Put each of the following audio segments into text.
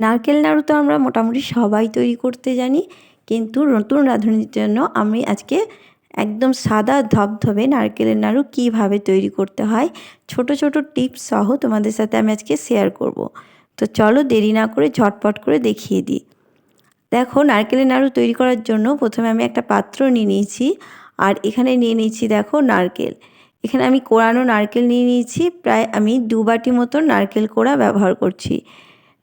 নারকেল, নাড়ু তো আমরা মোটামুটি সবাই তৈরি করতে জানি, কিন্তু নতুন রাঁধুনির জন্য আমি আজকে একদম সাদা ধবধবে নারকেলের নাড়ু কীভাবে তৈরি করতে হয়, ছোট ছোট টিপস সহ তোমাদের সাথে আমি আজকে শেয়ার করব। তো চলো দেরি না করে ঝটপট করে দেখিয়ে দিই। দেখো, নারকেলের নাড়ু তৈরি করার জন্য প্রথমে আমি একটা পাত্র নিয়ে নিয়েছি, আর এখানে নিয়ে নিয়েছি দেখো নারকেল। এখানে আমি কোরানো নারকেল নিয়ে নিয়েছি, প্রায় আমি দু বাটি মতো নারকেল কোড়া ব্যবহার করছি।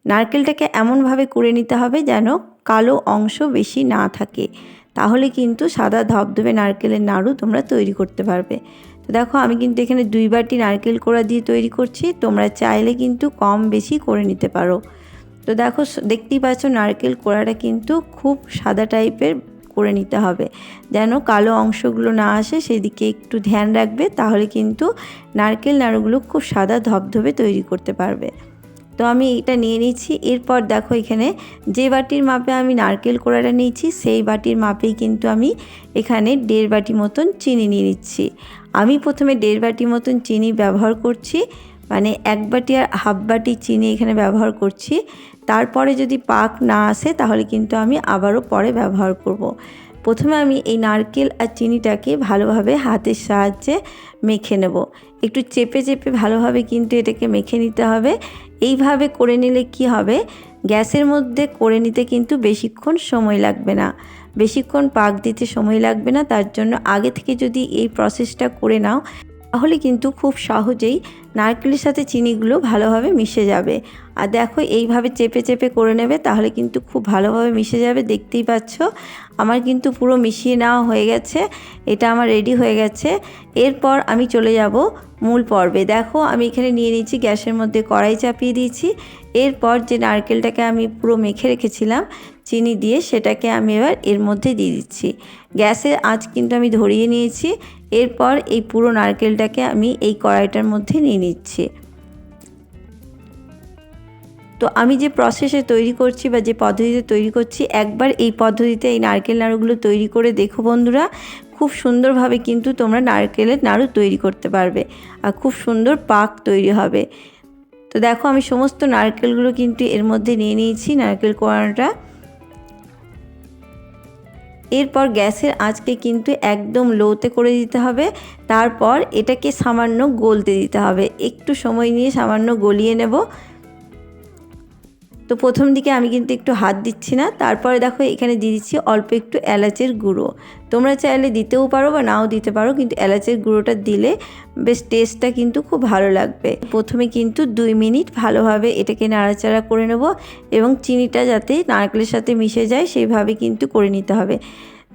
নারকেলটাকে এমনভাবে করে নিতে হবে যেন কালো অংশ বেশি না থাকে। তাহলে কিন্তু সাদা ধবধবে নারকেলের নাড়ু তোমরা তৈরি করতে পারবে। তো দেখো, আমি কিন্তু এখানে দুই বাটি নারকেল কোড়া দিয়ে তৈরি করছি। তোমরা চাইলে কিন্তু কম বেশি করে নিতে পারো। তো দেখো দেখতেই পাচ্ছ নারকেল কোড়াটা কিন্তু খুব সাদা টাইপের করে নিতে হবে। যেন কালো অংশগুলো না আসে, সেদিকে একটু ধ্যান রাখবে, তাহলে কিন্তু নারকেল নাড়ুগুলো খুব সাদা ধবধবে তৈরি করতে পারবে। তো আমি এটা নিয়ে নিচ্ছি। এরপর দেখো এখানে যে বাটির মাপে আমি নারকেল কোড়াটা নিয়েছি, সেই বাটির মাপেই কিন্তু আমি এখানে দেড় বাটি মতন চিনি নিয়ে নিচ্ছি। আমি প্রথমে দেড় বাটি মতন চিনি ব্যবহার করছি মানে এক বাটি আর হাফ বাটি চিনি এখানে ব্যবহার করছি। তারপরে যদি পাক না আসে, তাহলে কিন্তু আমি আবারও পরে ব্যবহার করব। প্রথমে আমি এই নারকেল আর চিনিটাকে ভালোভাবে হাতের সাহায্যে মেখে নেব। একটু চেপে চেপে ভালোভাবে কিন্তু এটাকে মেখে নিতে হবে। এইভাবে করে নিলে কি হবে? গ্যাসের মধ্যে করে নিতে কিন্তু বেশিক্ষণ সময় লাগবে না। বেশিক্ষণ পাক দিতে সময় লাগবে না। তার জন্য আগে থেকে যদি এই প্রসেসটা করে নাও তাহলে কিন্তু খুব সহজেই নারকেলের সাথে চিনিগুলো ভালোভাবে মিশে যাবে। আর দেখো, এইভাবে চেপে চেপে করে নেবে, তাহলে কিন্তু খুব ভালোভাবে মিশে যাবে। দেখতেই পাচ্ছ, আমার কিন্তু পুরো মিশিয়ে নেওয়া হয়ে গেছে, এটা আমার রেডি হয়ে গেছে। এরপর আমি চলে যাব মূল পর্বে। দেখো, আমি এখানে নিয়ে নিচ্ছি গ্যাসের মধ্যে কড়াই চাপিয়ে দিয়েছি। এরপর যে নারকেলটাকে আমি পুরো মেখে রেখেছিলাম চিনি দিয়ে সেটাকে আমি এবার এর মধ্যে দিয়ে দিচ্ছি। গ্যাসের আঁচ কিন্তু আমি ধরিয়ে নিয়েছি। এরপর এই পুরো নারকেলটাকে আমি এই কড়াইটার মধ্যে নিয়ে নিচ্ছি। তো আমি যে প্রসেসে তৈরি করছি বা যে পদ্ধতিতে তৈরি করছি, একবার এই পদ্ধতিতে এই নারকেল নাড়ুগুলো তৈরি করে দেখো বন্ধুরা, খুব সুন্দরভাবে কিন্তু তোমরা নারকেলের নাড়ু তৈরি করতে পারবে আর খুব সুন্দর পাক তৈরি হবে। তো দেখো আমি সমস্ত নারকেলগুলো কিন্তু এর মধ্যে নিয়ে নিয়েছি, নারকেল কোয়ানোটা এরপর গ্যাসের আঁচকে কিন্তু একদম লোতে করে দিতে হবে। তারপর এটাকে সামান্য গলতে দিতে হবে। একটু সময় নিয়ে সামান্য গলিয়ে নেব। তো প্রথম দিকে আমি কিন্তু একটু হাত দিচ্ছি না, তারপরে দেখো এখানে দিয়ে দিচ্ছি অল্প একটু এলাচের গুঁড়ো। তোমরা চাইলে দিতেও পারো বা নাও দিতে পারো, কিন্তু এলাচের গুঁড়োটা দিলে বেশ টেস্টটা কিন্তু খুব ভালো লাগবে। প্রথমে কিন্তু দুই মিনিট ভালোভাবে এটাকে নাড়াচাড়া করে নেব এবং চিনিটা যাতে নারকেলের সাথে মিশে যায় সেইভাবে কিন্তু করে নিতে হবে।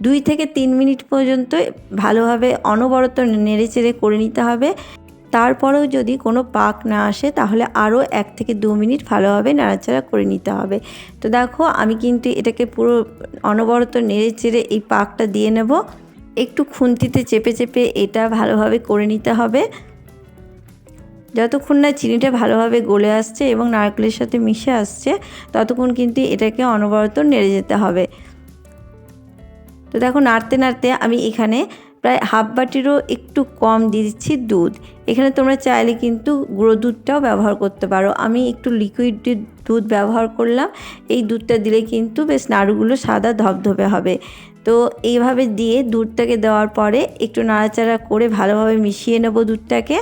দুই থেকে তিন মিনিট পর্যন্ত ভালোভাবে অনবরত নেড়ে চেড়ে করে নিতে হবে। তারপরেও যদি কোনো পাক না আসে, তাহলে আরও এক থেকে দু মিনিট ভালোভাবে নাড়াচাড়া করে নিতে হবে। তো দেখো, আমি কিন্তু এটাকে পুরো অনবরত নেড়ে চেড়ে এই পাকটা দিয়ে নেব। একটু খুন্তিতে চেপে চেপে এটা ভালোভাবে করে নিতে হবে। যতক্ষণ না চিনিটা ভালোভাবে গলে আসছে এবং নারকেলের সাথে মিশে আসছে, ততক্ষণ কিন্তু এটাকে অনবরত নেড়ে যেতে হবে। তো দেখো নাড়তে নাড়তে আমি এখানে প্রায় হাফ বাটিরও একটু কম দিয়ে দিচ্ছি দুধ। এখানে তোমরা চাইলে কিন্তু গুঁড়ো দুধটাও ব্যবহার করতে পারো। আমি একটু লিকুইড দুধ ব্যবহার করলাম। এই দুধটা দিলে কিন্তু বেশ নাড়ুগুলো সাদা ধবধবে হবে। তো এইভাবে দিয়ে দুধটাকে দেওয়ার পরে একটু নাড়াচাড়া করে ভালোভাবে মিশিয়ে নেব দুধটাকে।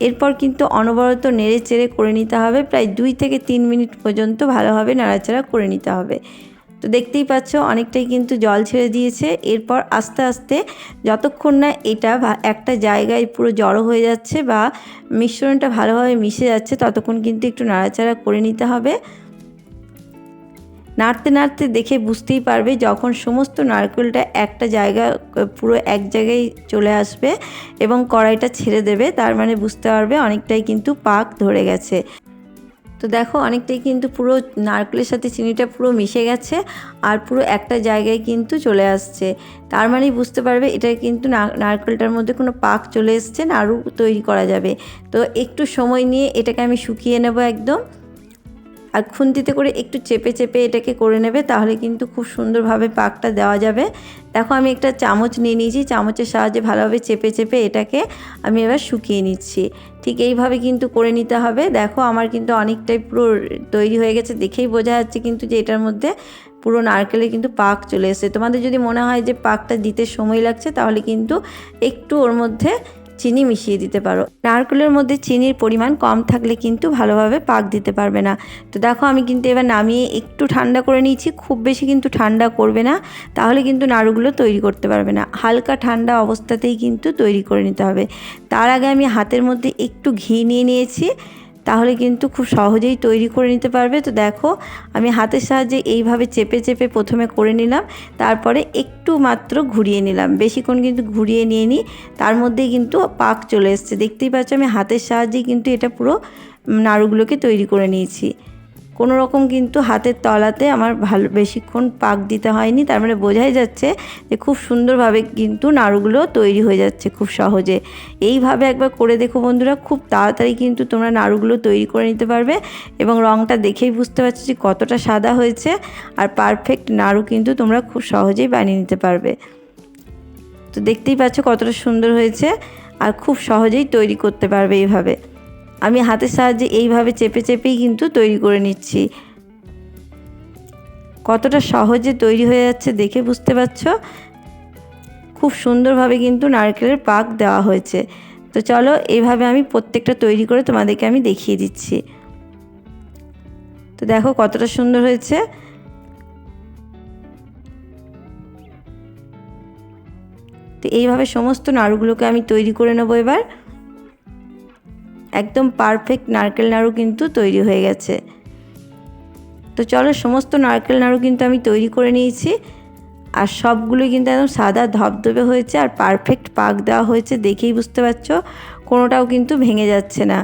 এরপর কিন্তু অনবরত নেড়ে চেড়ে করে নিতে হবে। প্রায় দুই থেকে তিন মিনিট পর্যন্ত ভালোভাবে নাড়াচাড়া করে নিতে হবে। তো দেখতেই পাচ্ছ, অনেকটাই কিন্তু জল ছেড়ে দিয়েছে। এরপর আস্তে আস্তে যতক্ষণ না এটা একটা জায়গায় পুরো জড়ো হয়ে যাচ্ছে বা মিশ্রণটা ভালোভাবে মিশে যাচ্ছে, ততক্ষণ কিন্তু একটু নাড়াচাড়া করে নিতে হবে। নাড়তে নাড়তে দেখে বুঝতেই পারবে যখন সমস্ত নারকেলটা একটা জায়গা, পুরো এক জায়গায় চলে আসবে এবং কড়াইটা ছেড়ে দেবে, তার মানে বুঝতে পারবে অনেকটাই কিন্তু পাক ধরে গেছে। তো দেখো অনেকটাই কিন্তু পুরো নারকেলের সাথে চিনিটা পুরো মিশে গেছে আর পুরো একটা জায়গায় কিন্তু চলে আসছে। তার মানেই বুঝতে পারবে এটা কিন্তু নারকেলটার মধ্যে কোনো পাক চলে এসছে নাড়ু তৈরি করা যাবে। তো একটু সময় নিয়ে এটাকে আমি শুকিয়ে নেব একদম। আর খুন্তিতে করে একটু চেপে চেপে এটাকে করে নেবে, তাহলে কিন্তু খুব সুন্দরভাবে পাকটা দেওয়া যাবে। দেখো আমি একটা চামচ নিয়ে নিয়েছি, চামচের সাহায্যে ভালোভাবে চেপে চেপে এটাকে আমি এবার শুকিয়ে নিচ্ছি। ঠিক এইভাবে কিন্তু করে নিতে হবে। দেখো আমার কিন্তু অনেকটাই পুরো তৈরি হয়ে গেছে, দেখেই বোঝা যাচ্ছে কিন্তু যে এটার মধ্যে পুরো নারকেলে কিন্তু পাক চলে এসেছে। তোমাদের যদি মনে হয় যে পাকটা দিতে সময় লাগছে, তাহলে কিন্তু একটু ওর মধ্যে চিনি মিশিয়ে দিতে পারো। নারকেলের মধ্যে চিনির পরিমাণ কম থাকলে কিন্তু ভালোভাবে পাক দিতে পারবে না। তো দেখো, আমি কিন্তু এবার নামিয়ে একটু ঠান্ডা করে নিয়েছি। খুব বেশি কিন্তু ঠান্ডা করবে না, তাহলে কিন্তু নাড়ুগুলো তৈরি করতে পারবে না। হালকা ঠান্ডা অবস্থাতেই কিন্তু তৈরি করে নিতে হবে। তার আগে আমি হাতের মধ্যে একটু ঘি নিয়ে নিয়েছি। তাহলে কিন্তু খুব সহজেই তৈরি করে নিতে পারবে। তো দেখো, আমি হাতের সাহায্যে এইভাবে চেপে চেপে প্রথমে করে নিলাম, তারপরে একটু মাত্র ঘুরিয়ে নিলাম। বেশিক্ষণ কিন্তু ঘুরিয়ে নিয়ে নিই তার মধ্যেই কিন্তু পাক চলে এসছে। দেখতেই পাচ্ছ, আমি হাতের সাহায্যে কিন্তু এটা পুরো নাড়ুগুলোকে তৈরি করে নিয়েছি। কোনো রকম কিন্তু হাতের তলাতে আমার ভালো বেশিক্ষণ পাক দিতে হয়নি। তার মানে বোঝাই যাচ্ছে যে খুব সুন্দরভাবে কিন্তু নাড়ুগুলো তৈরি হয়ে যাচ্ছে খুব সহজে। এইভাবে একবার করে দেখো বন্ধুরা, খুব তাড়াতাড়ি কিন্তু তোমরা নাড়ুগুলো তৈরি করে নিতে পারবে এবং রঙটা দেখেই বুঝতে পারছ যে কতটা সাদা হয়েছে আর পারফেক্ট নাড়ু কিন্তু তোমরা খুব সহজেই বানিয়ে নিতে পারবে। তো দেখতেই পাচ্ছ কতটা সুন্দর হয়েছে আর খুব সহজেই তৈরি করতে পারবে এইভাবে। আমি হাতের সাহায্যে এইভাবে চেপে চেপেই কিন্তু তৈরি করে নিচ্ছি। কতটা সহজে তৈরি হয়ে যাচ্ছে দেখে বুঝতে পারছ? খুব সুন্দরভাবে কিন্তু নারকেলের পাক দেওয়া হয়েছে। তো চলো এইভাবে আমি প্রত্যেকটা তৈরি করে তোমাদেরকে আমি দেখিয়ে দিচ্ছি। তো দেখো কতটা সুন্দর হয়েছে। তো এইভাবে সমস্ত নাড়ুগুলোকে আমি তৈরি করে নেব এবার। একদম পারফেক্ট নারকেল নাড়ু কিন্তু তৈরি হয়ে গেছে। তো চলো সমস্ত নারকেল নাড়ু কিন্তু আমি তৈরি করে নিয়েছি। আর সবগুলোই কিন্তু একদম সাদা ধবধবে হয়েছে আর পারফেক্ট পাক দেওয়া হয়েছে দেখেই বুঝতে পারছ। কোনোটাও কিন্তু ভেঙে যাচ্ছে না।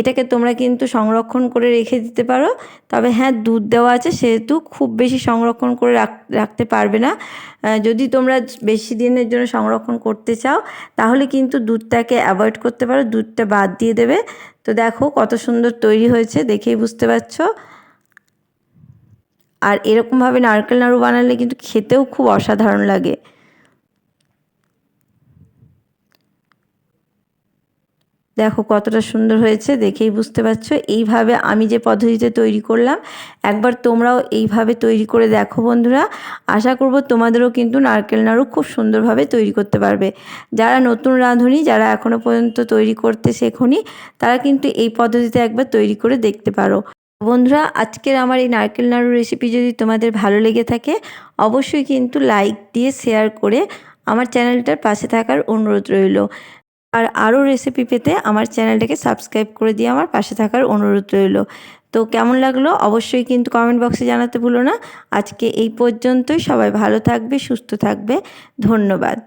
এটাকে তোমরা কিন্তু সংরক্ষণ করে রেখে দিতে পারো। তবে হ্যাঁ দুধ দেওয়া আছে, সেহেতু খুব বেশি সংরক্ষণ করে রাখতে পারবে না। যদি তোমরা বেশি দিনের জন্য সংরক্ষণ করতে চাও, তাহলে কিন্তু দুধটাকে অ্যাভয়েড করতে পারো। দুধটা বাদ দিয়ে দেবে। তো দেখো কত সুন্দর তৈরি হয়েছে, দেখেই বুঝতে পারছ। আর এরকমভাবে নারকেল নাড়ু বানালে কিন্তু খেতেও খুব অসাধারণ লাগে। দেখো কতটা সুন্দর হয়েছে, দেখেই বুঝতে পারছ। এইভাবে আমি যে পদ্ধতিতে তৈরি করলাম, একবার তোমরাও এইভাবে তৈরি করে দেখো বন্ধুরা। আশা করব তোমাদেরও কিন্তু নারকেল নাড়ু খুব সুন্দরভাবে তৈরি করতে পারবে। যারা নতুন রাঁধুনি, যারা এখনও পর্যন্ত তৈরি করতে শেখনি, তারা কিন্তু এই পদ্ধতিতে একবার তৈরি করে দেখতে পারো। বন্ধুরা, আজকের আমার এই নারকেল নাড়ু রেসিপি যদি তোমাদের ভালো লেগে থাকে, অবশ্যই কিন্তু লাইক দিয়ে শেয়ার করে আমার চ্যানেলটার পাশে থাকার অনুরোধ রইল। আর আরও রেসিপি পেতে আমার চ্যানেলটাকে সাবস্ক্রাইব করে দিয়ে আমার পাশে থাকার অনুরোধ রইল। তো কেমন লাগল অবশ্যই কিন্তু কমেন্ট বক্সে জানাতে ভুলো না। আজকে এই পর্যন্তই। সবাই ভালো থাকবে, সুস্থ থাকবে। ধন্যবাদ।